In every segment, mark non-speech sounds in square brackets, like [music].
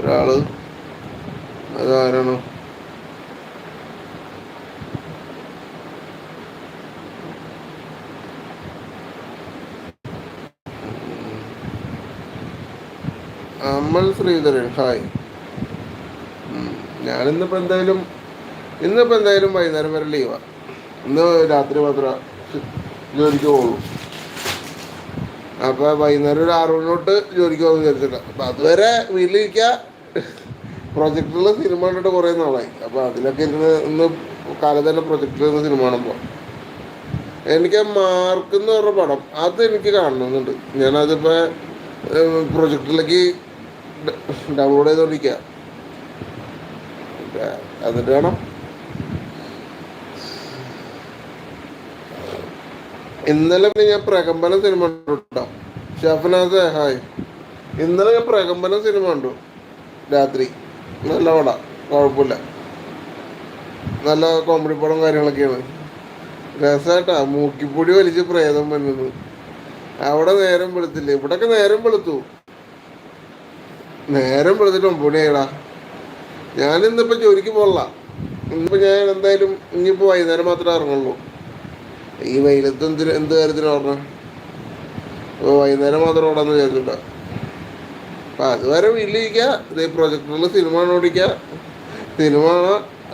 ഒരാൾ. അതാരണം? അമൽ ശ്രീധരൻ. ഹായ് ഞാൻ ഞാനിന്നിപ്പോ എന്തായാലും ഇന്നിപ്പോ എന്തായാലും വൈകുന്നേരം വരെ ലീവാ ഇന്ന് രാത്രി മാത്രമേ ജോലിക്ക് പോകുള്ളൂ അപ്പൊ വൈകുന്നേരം ഒരു ആറ് മണി തൊട്ട് ജോലിക്ക് പോകുന്ന വിചാരിച്ചില്ല അപ്പൊ അതുവരെ വീട്ടിലിരിക്കുക പ്രൊജക്ടറിൽ സിനിമ കണ്ടിട്ട് കുറേ നാളായി. അപ്പൊ അതിലൊക്കെ ഇരുന്ന് ഇന്ന് കാലതന്നെ തന്നെ ചെയ്യുന്ന സിനിമ കാണുമ്പോൾ എനിക്ക് മാർക്ക് എന്ന് പറഞ്ഞ പടം അത് എനിക്ക് കാണണമെന്നുണ്ട് ഞാനതിപ്പോ പ്രൊജക്ടിലേക്ക് ഡൗൺലോഡ് ചെയ്തോണ്ടിരിക്കുക എന്നിട്ട് വേണം. ഇന്നലെ പിന്നെ ഞാൻ പ്രകമ്പനം സിനിമ കണ്ടു ഷഫനാഥ് ഹായ്. ഇന്നലെ ഞാൻ പ്രകമ്പനം സിനിമ കണ്ടു. രാത്രി. നല്ല പടം കുഴപ്പമില്ല. നല്ല കോമഡി പടം കാര്യങ്ങളൊക്കെയാണ്. രസാട്ടാ. മൂക്കിപ്പൊടി വലിച്ച് പ്രേതം വന്നത് അവിടെ നേരം വെളുത്തില്ലേ? ഇവിടൊക്കെ നേരം വെളുത്തു. നേരം വെളുത്തിട്ട് ഒമ്പത് മണിയായിടാ. ഞാൻ ഇന്നിപ്പോ ജോലിക്ക് പോകല ഇന്നിപ്പോ ഞാൻ എന്തായാലും ഇനിയിപ്പോ വൈകുന്നേരം മാത്രമേ ഇറങ്ങുള്ളൂ. ഈ വെയിലത്ത് എന്തിന് എന്ത് കാര്യത്തിന് ഓടണം വൈകുന്നേരം മാത്രം ഓടാന്ന് വിചാരിച്ചിട്ടാ. അപ്പം അതുവരെ വീട്ടിലിരിക്കുക ഇതേ പ്രൊജക്ടറിൽ സിനിമ ഓടിക്കുക സിനിമ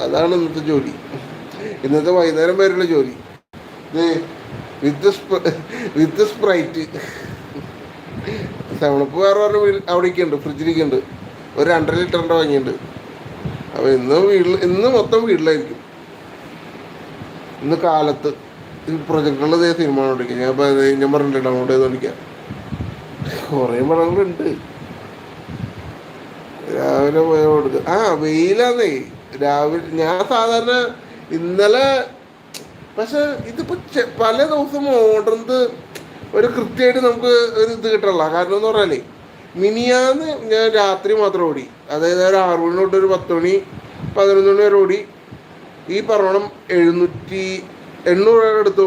അതാണ് ഇന്നത്തെ ജോലി. ഇന്നത്തെ വൈകുന്നേരം വരെയുള്ള ജോലി. വിത്ത് വിത്ത് സ്പ്രൈറ്റ് സെവണപ്പ് വേറെ വേറെ വീട് അവിടെ ഉണ്ട് ഫ്രിഡ്ജിലിരിക്കുന്നുണ്ട് ഒരു രണ്ടര ലിറ്ററിന്റെ വാങ്ങിയിട്ടുണ്ട്. അപ്പോൾ ഇന്ന് വീട്ടിൽ ഇന്ന് മൊത്തം വീട്ടിലായിരിക്കും. ഇന്ന് കാലത്ത് ഇതേ സിനിമ ഓടിക്കുക ഞാൻ ഞാൻ പറഞ്ഞിട്ട് ഡൗൺലോഡ് ഓടിക്കാം കുറേ പടങ്ങളുണ്ട്. രാവിലെ പോയ കൊടുക്ക ആ വെയിലാന്നേ. രാവിലെ ഞാൻ സാധാരണ ഇന്നലെ പക്ഷെ ഇതിപ്പോ പല ദിവസം ഓടുന്നത് ഒരു കൃത്യമായിട്ട് നമുക്ക് ഒരു ഇത് കിട്ടല്ല കാരണം എന്ന് പറഞ്ഞാലേ മിനിയാന്ന് ഞാൻ രാത്രി മാത്രം ഓടി. അതായത് ഒരു ആറു മണി തൊട്ട് ഒരു പത്ത് മണി പതിനൊന്ന് മണി വരെ ഓടി. ഈ പറഞ്ഞോണം എഴുന്നൂറ്റി എണ്ണൂറ് രൂപയുടെ അടുത്ത്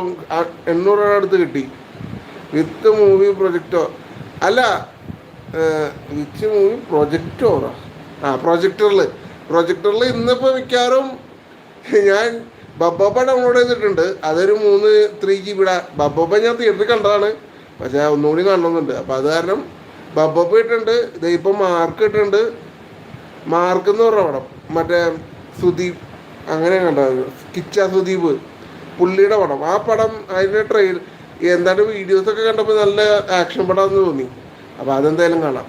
എണ്ണൂറ് രൂപയുടെ അടുത്ത് കിട്ടി. വിത്ത് മൂവി പ്രൊജക്റ്റോ അല്ല വിച്ച് മൂവി പ്രൊജക്ടോറാ ആ പ്രൊജക്ടറിൽ പ്രൊജക്ടറിൽ ഇന്നിപ്പോൾ മിക്കവാറും ഞാൻ ബബ്ബപ്പ ഡൗൺലോഡ് ചെയ്തിട്ടുണ്ട്. അതൊരു മൂന്ന് ത്രീ ജി ബിയുടെ ബബ്ബപ്പ ഞാൻ തിയേറ്ററിൽ കണ്ടതാണ്. പക്ഷേ ഒന്നുകൂടി കാണണമെന്നുണ്ട്. അപ്പോൾ അത് കാരണം ബബ്ബപ്പ ഇട്ടുണ്ട് ഇപ്പം മാർക്ക് ഇട്ടുണ്ട് മാർക്ക് എന്ന് പറഞ്ഞ പടം. മറ്റേ സുദീപ് അങ്ങനെ കണ്ടത് കിച്ച സുദീപ്. പുള്ളിയുടെ പടം. ആ പടം അതിന്റെ ട്രെയിൽ എന്താണ് വീഡിയോസൊക്കെ കണ്ടപ്പോൾ നല്ല ആക്ഷൻ പടമാണെന്ന് തോന്നി. അപ്പോൾ അതെന്തായാലും കാണാം.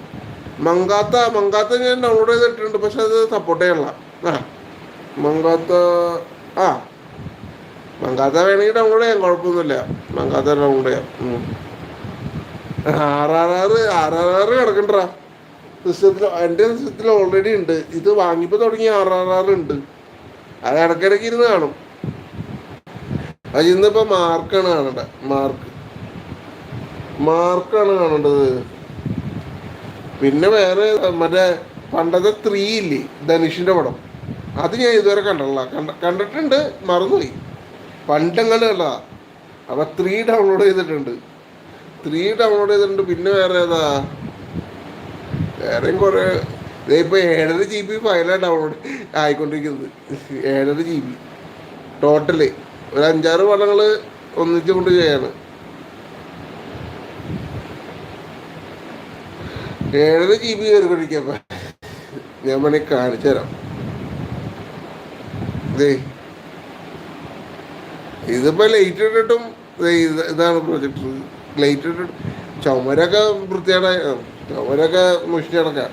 മങ്കാത്ത മങ്കാത്ത ഞാൻ ഡൗൺലോഡ് ചെയ്തിട്ടുണ്ട് പക്ഷെ അത് സപ്പോർട്ട് ചെയ്യണില്ല ആ മങ്കാത്ത ആ. മങ്കാത്ത വേണമെങ്കിൽ ഡൗൺലോഡ് ചെയ്യാം കുഴപ്പമൊന്നുമില്ല. മങ്കാത്ത ഡൗൺലോഡ് ചെയ്യാം. R R R R R R കിടക്കണ്ടാ സിസ്റ്റത്തിൽ എന്റെ സിസ്റ്റത്തിൽ ഓൾറെഡി ഉണ്ട്. ഇത് വാങ്ങിയപ്പോൾ തുടങ്ങി ആർ ആർ ആർ ഉണ്ട്. അത് ഇടയ്ക്കിടയ്ക്ക് ഇരുന്ന് കാണും. അത് ഇന്നിപ്പോൾ മാർക്കാണ് കാണേണ്ടത്. മാർക്ക്. മാർക്കാണ് കാണേണ്ടത്. പിന്നെ വേറെ മറ്റേ പണ്ടത്തെ ത്രീ ഇല്ലേ ധനുഷിന്റെ പടം. അത് ഞാൻ ഇതുവരെ കണ്ടിട്ടില്ല. കണ്ട കണ്ടിട്ടുണ്ട് മറന്നുപോയി. പണ്ടെങ്ങനെ ഉള്ളതാ അപ്പം ത്രീ ഡൗൺലോഡ് ചെയ്തിട്ടുണ്ട്. ത്രീ ഡൗൺലോഡ് ചെയ്തിട്ടുണ്ട്. പിന്നെ വേറെ ഏതാ? വേറെയും കുറേ. ഇതേ ഇപ്പോൾ ഏഴര ജി ബി ഫയലാണ് ഡൗൺലോഡ് ആയിക്കൊണ്ടിരിക്കുന്നത്. ഏഴര ജി ബി ടോട്ടൽ ഒരു അഞ്ചാറ് പടങ്ങൾ ഒന്നിച്ചുകൊണ്ട് ചെയ്യാണ്. ഏഴര ജി ബി കയറി പഠിക്കാം ഞാൻ വേണമെങ്കിൽ കാണിച്ചു തരാം. ഇതേ ഇതിപ്പോ ലൈറ്റ് ഇട്ടിട്ടും ഇതാണ് പ്രൊജക്ടർ ലൈറ്റ് ഇട്ടിട്ട് ചുമരൊക്കെ വൃത്തിയുടെ ചുമരൊക്കെ മുഷിച്ച് കിടക്കാം.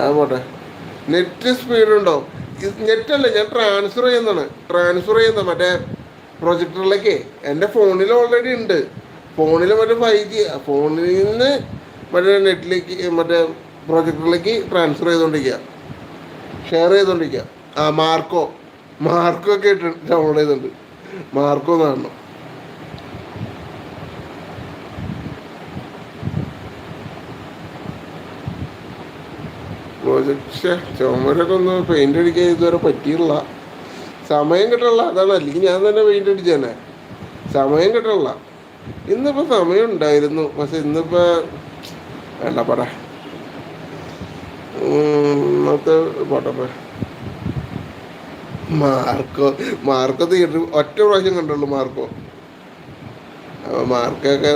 ആ പോട്ടെ. നെറ്റ് സ്പീഡ് ഉണ്ടോ? നെറ്റ് അല്ല ഞാൻ ട്രാൻസ്ഫർ ചെയ്യുന്നതാണ്. ട്രാൻസ്ഫർ ചെയ്യുന്ന മറ്റേ പ്രൊജക്ടറിലേക്ക് എന്റെ ഫോണിൽ ഓൾറെഡി ഉണ്ട്. ഫോണിൽ മറ്റേ ഫൈവ് ജി ഫോണിൽ നിന്ന് മറ്റേ നെറ്റിലേക്ക് മറ്റേ പ്രൊജക്ടറിലേക്ക് ട്രാൻസ്ഫർ ചെയ്തുകൊണ്ടിരിക്കുക ഷെയർ ചെയ്തുകൊണ്ടിരിക്കുക ആ മാർക്കോ മാർക്കോ ഒക്കെ ഇട്ട് ഡൗൺലോഡ് ചെയ്തിട്ടുണ്ട്. മാർക്കോ എന്നാണ് പ്രോജക്റ്റ് ചുമരൊക്കെ ഒന്ന് പെയിന്റ് അടിക്കാൻ ഇതുവരെ പറ്റിയില്ല സമയം കിട്ടണില്ല. അതാണ് അല്ലെങ്കിൽ ഞാൻ തന്നെ പെയിന്റ് അടിച്ചേനെ. സമയം കിട്ടണില്ല. ഇന്നിപ്പോ സമയം ഉണ്ടായിരുന്നു. പക്ഷെ ഇന്നിപ്പോ വേണ്ട പറ? ഇന്നത്തെ പോട്ടെ മാർക്കോ മാർക്കോ തിയേറ്റർ ഒറ്റ പ്രാവശ്യം കണ്ടുള്ളൂ മാർക്കോ. മാർക്കൊക്കെ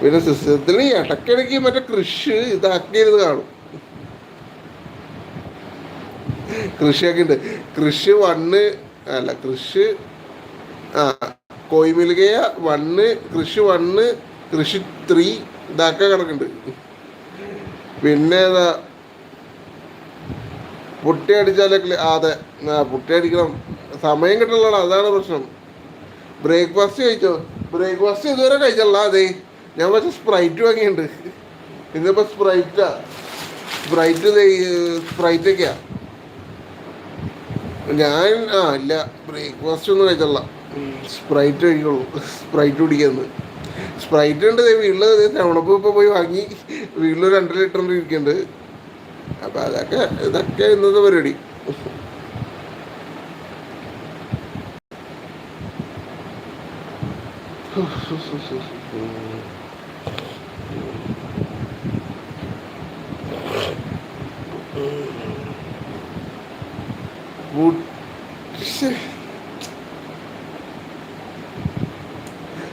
പിന്നെ സിസ്റ്റത്തിന് ഇടയ്ക്കിടയ്ക്ക് മറ്റേ കൃഷി ഇതാക്കിയിരുന്ന് കാണും. കൃഷിയൊക്കെ ഉണ്ട്. കൃഷി വണ്ണ് അല്ല കൃഷി ആ കോയിമിൽകയ വണ്ണ് കൃഷി വണ്ണ് കൃഷി ത്രീ ഇതൊക്കെ കിടക്കുന്നുണ്ട് പിന്നെ ഏതാ? പുട്ടി അടിച്ചാലൊക്കെ അതെ. പുട്ടി അടിക്കണം. സമയം കിട്ടണല്ലോ അതാണ് പ്രശ്നം. ബ്രേക്ക്ഫാസ്റ്റ് കഴിച്ചോ? ബ്രേക്ക്ഫാസ്റ്റ് ഇതുവരെ കഴിച്ചല്ല അതെ. ഞാൻ പക്ഷെ സ്പ്രൈറ്റ് വാങ്ങിയിട്ടുണ്ട്. ഇന്നിപ്പോ സ്പ്രൈറ്റാ. സ്പ്രൈറ്റ് സ്പ്രൈറ്റ് ഒക്കെയാ ഞാൻ ആ ഇല്ല. ബ്രേക്ക്ഫാസ്റ്റ് ഒന്നും കഴിച്ചല്ല സ്പ്രൈറ്റ് കഴിക്കുള്ളൂ. സ്പ്രൈറ്റ് കുടിക്കുന്നത് സ്പ്രൈറ്റ് ഉണ്ട് ദേ വീട്ടിൽ. തവണപ്പ് ഇപ്പോൾ പോയി വാങ്ങി. വീട്ടിൽ രണ്ട് ലിറ്ററിന്റെ ഇരിക്കുന്നുണ്ട്. അപ്പം അതൊക്കെ ഇതൊക്കെ ഇന്നത്തെ പരിപാടി. [laughs] Wood- ശ്ശേ.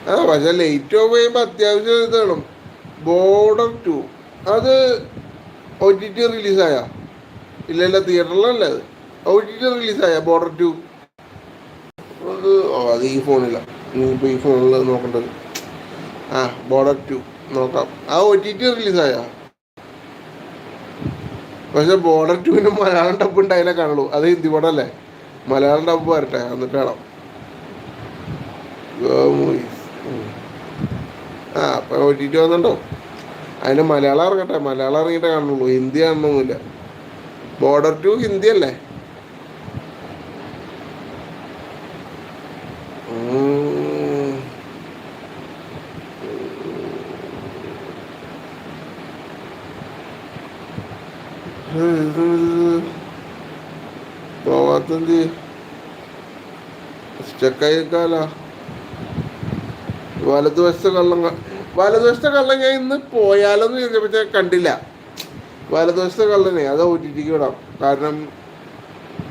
ആ പക്ഷെ ലേറ്റ് ഓഫ് ചെയ്യുമ്പോൾ അത്യാവശ്യം ഇതാണ് ബോർഡർ ടു അത് ഒ ടി ടി റിലീസായ ഇല്ല ഇല്ല തിയേറ്ററിലല്ല അത്. ഒ ടി ടി റിലീസായ ബോർഡർ ടു അത് അത് ഈ ഫോണില്ല നീ ഇപ്പോൾ ഈ ഫോണിൽ നോക്കേണ്ടത്. ആ ബോർഡർ ടു നോക്കാം. ആ ഒ ടി ടി റിലീസായ പക്ഷെ ബോർഡർ ടൂവിന് മലയാളം ഡബ് ഉണ്ടായാലേ കാണുള്ളൂ. അത് ഹിന്ദി പടമല്ലേ മലയാളം ഡബ് വരട്ടെ എന്നിട്ട്. ഉം. ആ അപ്പൊ ഒ ടി ടി വന്നുണ്ടോ അതിന് മലയാളം ഇറങ്ങട്ടെ മലയാളം ഇറങ്ങിയിട്ടേ കാണുള്ളൂ. ഹിന്ദി കാണണമെന്നില്ല. ബോർഡർ ടു ഹിന്ദി അല്ലേ? പോവാത്തത് സ്റ്റക്കായിക്കാല വലതുവശത്തെ കള്ളങ്ങ വലതുവശത്തെ കള്ളം ഞാൻ ഇന്ന് പോയാലോന്ന് ചോദിച്ചപ്പോൾ കണ്ടില്ല. വലതുവശത്തെ കള്ളനെ അത് ഒ വിടാം. കാരണം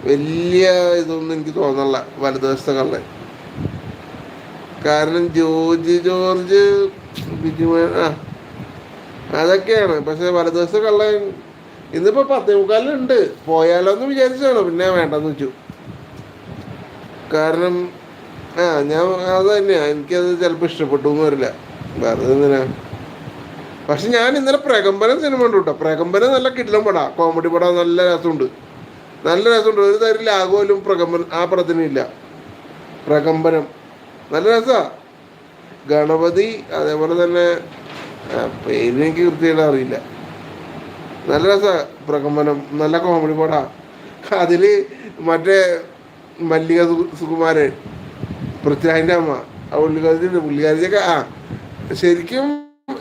വലിയ ഇതൊന്നും എനിക്ക് തോന്നല്ല വലതുവശത്തെ കള്ളൻ. കാരണം ജോർജ് ജോർജ് ബിജുമോൻ അതൊക്കെയാണ്. പക്ഷെ വലതുവശത്തെ കള്ളൻ ഇന്നിപ്പോ പത്തേ മുക്കാലുണ്ട് പോയാലോ എന്ന് വിചാരിച്ചാണ് പിന്നെ വേണ്ടെന്ന് വെച്ചു. കാരണം ആ ഞാൻ അത് തന്നെയാ എനിക്കത് ചിലപ്പോൾ ഇഷ്ടപ്പെട്ടു എന്ന് വരില്ല വെറുതെ പക്ഷെ ഞാൻ ഇന്നലെ പ്രകമ്പനം സിനിമ ഉണ്ട് കേട്ടോ പ്രകമ്പനം നല്ല കിടിലം പടാ. കോമഡി പടം. നല്ല രസമുണ്ട്. നല്ല രസമുണ്ട്. ഒരു തരം ലാഘവലും പ്രകമ്പനം ആ പടത്തിന് ഇല്ല. പ്രകമ്പനം. നല്ല രസാ. ഗണപതി അതേപോലെ തന്നെ പേര് എനിക്ക് കൃത്യമായിട്ട് അറിയില്ല. നല്ല രസ പ്രകമ്പനം നല്ല കോമഡി പടാ. അതിൽ മറ്റേ മല്ലിക സുകുമാരൻ പൃഥ്വിരാജിന്റെ അമ്മ ആ പുള്ളിക്കാരിന്റെ പുള്ളിക്കാരിയൊക്കെ ആ ശരിക്കും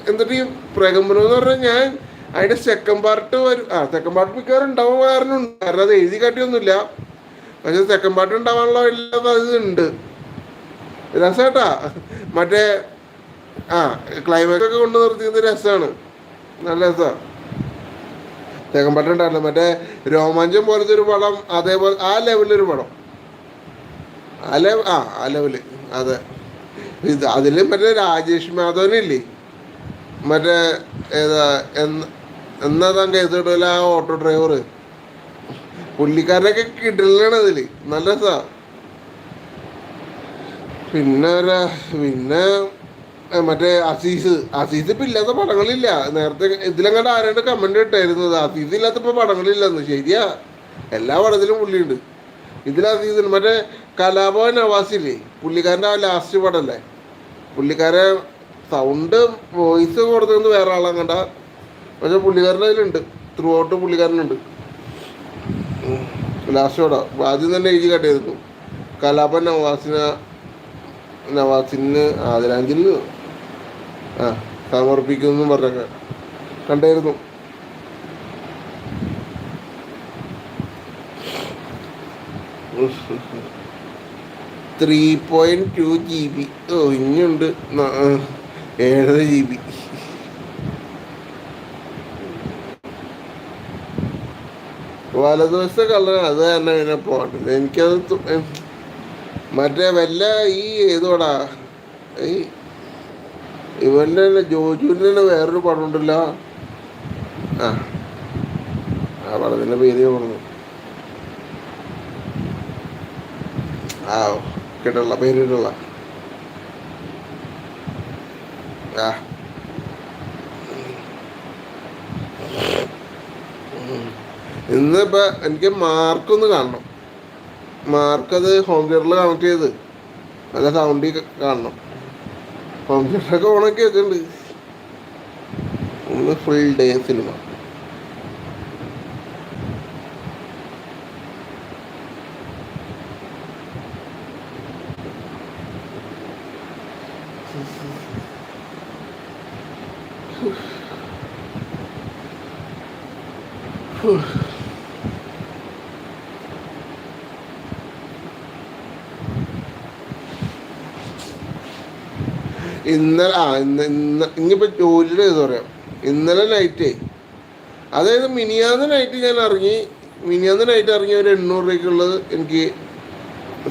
എന്നിട്ട് ഈ പ്രകമ്പനം എന്ന് പറഞ്ഞാൽ ഞാൻ അതിന്റെ സെക്കൻഡ് പാർട്ട് വരും. ആ സെക്കൻഡ് പാർട്ട് മിക്കവാറും ഉണ്ടാവാൻ കാരണം കാരണം അത് എഴുതി കാട്ടിയൊന്നുമില്ല. പക്ഷെ സെക്കൻഡ് പാർട്ട് ഉണ്ടാവാനുള്ള എല്ലാ സാധ്യതയുണ്ട് രസേട്ടാ. മറ്റേ ആ ക്ലൈമാക്സ് ഒക്കെ കൊണ്ട് നിർത്തിയത് രസമാണ് നല്ല രസമാണ് സെക്കൻഡ് ഉണ്ടായിരുന്നു മറ്റേ രോമാഞ്ചം പോലത്തെ ഒരു പടം അതേപോലെ ആ ലെവലിലൊരു പടം. ആ ലെവൽ ആ ആ ലെവൽ അതെ. ഇത് അതിൽ മറ്റേ രാജേഷ് മാധവനില്ലേ മറ്റേ ഏതാ എന്ന് താൻ കേസിട്ടില്ല ആ ഓട്ടോ ഡ്രൈവർ പുള്ളിക്കാരനൊക്കെ കിട്ടില്ലാണ് അതിൽ നല്ല രസാ. പിന്നെ പിന്നെ മറ്റേ അസീസ്. അസീസ് ഇപ്പൊ ഇല്ലാത്ത പടങ്ങളില്ല. നേരത്തെ ഇതിലങ്ങോട്ട് ആരാണ്ട് കമന്റ് ഇട്ടായിരുന്നത് അസീസ് ഇല്ലാത്തപ്പോൾ പടങ്ങളില്ലെന്ന് ശരിയാ. എല്ലാ പടത്തിലും പുള്ളിയുണ്ട്. ഇതിൽ അസീസ് മറ്റേ കലാഭവൻ നവാസില്ലേ? പുള്ളിക്കാരന്റെ ആ ലാസ്റ്റ് പടല്ലേ? പുള്ളിക്കാരെ സൗണ്ട് വോയിസ് കൊടുത്തത് വേറെ ആളങ്ങണ്ട പക്ഷെ പുള്ളിക്കാരന്റെ അതിലുണ്ട് ത്രൂ ഔട്ട് പുള്ളിക്കാരനുണ്ട് ലാസ്റ്റ് പടം. ആദ്യം തന്നെ എഴുതി കട്ടിയിരുന്നു കലാപൻ നവാസിന നവാസിന് ആദരാഞ്ജലി ആ സമർപ്പിക്കുന്നു പറഞ്ഞൊക്കെ കണ്ടായിരുന്നു. Three point two G B ഓ ഇനിയുണ്ട്. ഏഴര ജി ബി വലതുവശത്തെ കളർ അത് തന്നെ പിന്നെ പോകണ്ടത് എനിക്കത് മറ്റേ വല്ല ഈ ഏതോടാ ഈ ഇവന്റെ തന്നെ ജോജുവിന്റെ തന്നെ വേറൊരു പടം ഉണ്ടല്ലോ ആ. ആ പടത്തിന്റെ പേര് പറഞ്ഞു. ആ കിട്ടുള്ള പേര് കിട്ടുള്ള ആ. ഇന്നിപ്പോ എനിക്ക് മാർക്കൊന്ന് കാണണം. മാർക്ക് അത് ഹോം തിയേറ്ററിൽ കണക്ട് ചെയ്ത്. നല്ല സൗണ്ടി കാണണം. ഹോം ഉണക്കി വെച്ചിട്ടുണ്ട്. ഒന്ന് ഫുൾ ഡേ സിനിമ ഇന്നലെ ആ ഇന്ന് ഇന്ന് ഇനിയിപ്പോ ജോലിയുടെ ഇത് പറയാം. ഇന്നലെ നൈറ്റേ അതായത് മിനിയാന്ന് നൈറ്റ് ഞാൻ ഇറങ്ങി മിനിയാന്ന് നൈറ്റ് ഇറങ്ങി ഒരു എണ്ണൂറ് രൂപയ്ക്കുള്ളത് എനിക്ക്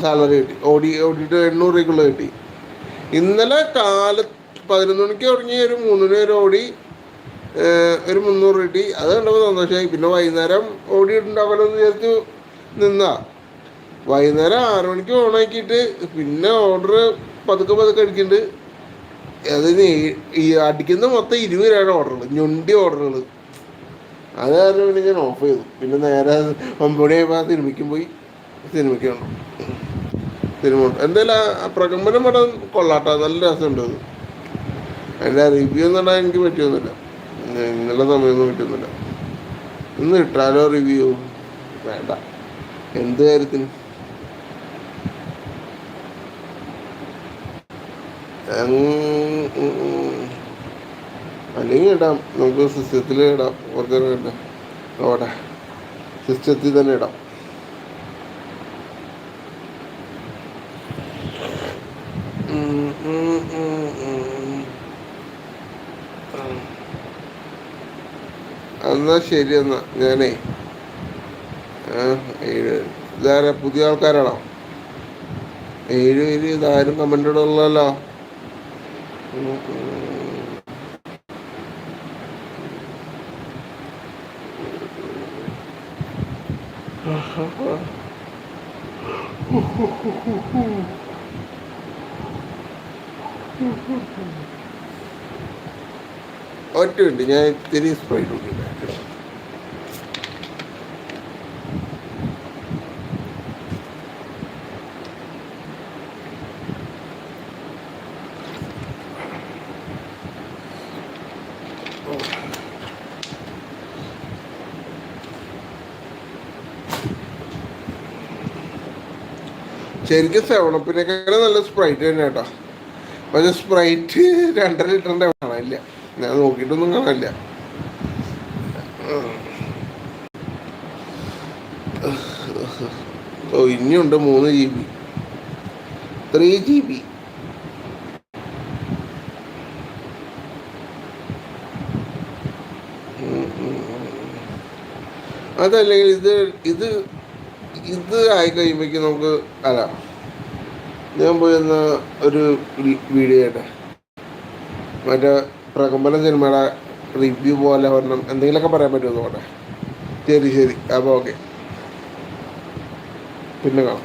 സാലറി കിട്ടി. ഓടി ഓടിയിട്ട് എണ്ണൂറ് രൂപയ്ക്കുള്ളത് കിട്ടി. ഇന്നലെ കാല പതിനൊന്ന് മണിക്ക് ഇറങ്ങി ഒരു മൂന്നിന് വരെ ഓടി ഒരു മുന്നൂറ് കിട്ടി. അത് കണ്ടപ്പോൾ സന്തോഷമായി. പിന്നെ വൈകുന്നേരം ഓടിയിട്ടുണ്ടാവലോ എന്ന് വിചാരിച്ചു നിന്നാ. വൈകുന്നേരം ആറ് മണിക്ക് ഓണാക്കിയിട്ട് പിന്നെ ഓർഡർ പതുക്കെ പതുക്കെ അടിക്കുന്നുണ്ട് അതിന് ഈ- അടിക്കുന്ന മൊത്തം ഇരുപത് രൂപയുടെ ഓർഡറുകൾ ഞൊണ്ടി ഓർഡറുകൾ അത് കാരണം പിന്നെ ഞാൻ ഓഫ് ചെയ്തു. പിന്നെ നേരെ ഒമ്പത് മണിയായപ്പോൾ സിനിമയ്ക്കും പോയി. സിനിമയ്ക്ക് കണ്ടു സിനിമ. എന്തായാലും ആ പ്രകമ്പനം പടം കൊള്ളാട്ടോ. നല്ല രസമുണ്ട് അത്. അതിന്റെ റിവ്യൂ ഒന്നും ഇടാൻ എനിക്ക് പറ്റിയൊന്നുമില്ല. ഇന്ന് ഇന്നലെ സമയമൊന്നും പറ്റുന്നില്ല ഇന്ന് ഇട്ടാലോ റിവ്യൂ വേണ്ട. എന്ത് കാര്യത്തിന്? അല്ലെങ്കിൽ ഇടാം. നമുക്ക് സിസ്റ്റത്തിൽ ഇടാം. കുറച്ച് നേരം ഇടാം. അവിടെ. സിസ്റ്റത്തിൽ തന്നെ ഇടാം. എന്നാ ശരി എന്നാ. ഞാനേ ഇതാരാ? പുതിയ ആൾക്കാരാണോ? ഏഴ് പേര് ഇതാരും കമന്റ്. ഒറ്റ ഞാൻ ഇത്തിരി സ്പ്രൈറ്റ് നോക്കിയിട്ട് ശരിക്കും സെവണപ്പിനേക്കാളും നല്ല സ്പ്രൈറ്റ് തന്നെ കേട്ടോ. പക്ഷെ സ്പ്രൈറ്റ് രണ്ടര ലിറ്ററിന്റെ കാണാനില്ല ഞാൻ നോക്കിയിട്ടൊന്നും കാണാനില്ല. ഇനിയുണ്ട് മൂന്ന് G B three G B അതല്ലെങ്കിൽ ഇത് ഇത് ഇത് ആയി കഴിയുമ്പോഴേക്കും നമുക്ക് അല്ല. ഞാൻ പോയി ഒന്ന് ഒരു വീഡിയോ ആയിട്ട് മറ്റേ പ്രകമ്പന സിനിമയുടെ റിവ്യൂ പോലെ വരണം. എന്തെങ്കിലുമൊക്കെ പറയാൻ പറ്റുമോ നോക്കട്ടെ ശരി ശരി. അപ്പോൾ ഓക്കെ പിന്നെ കാണാം.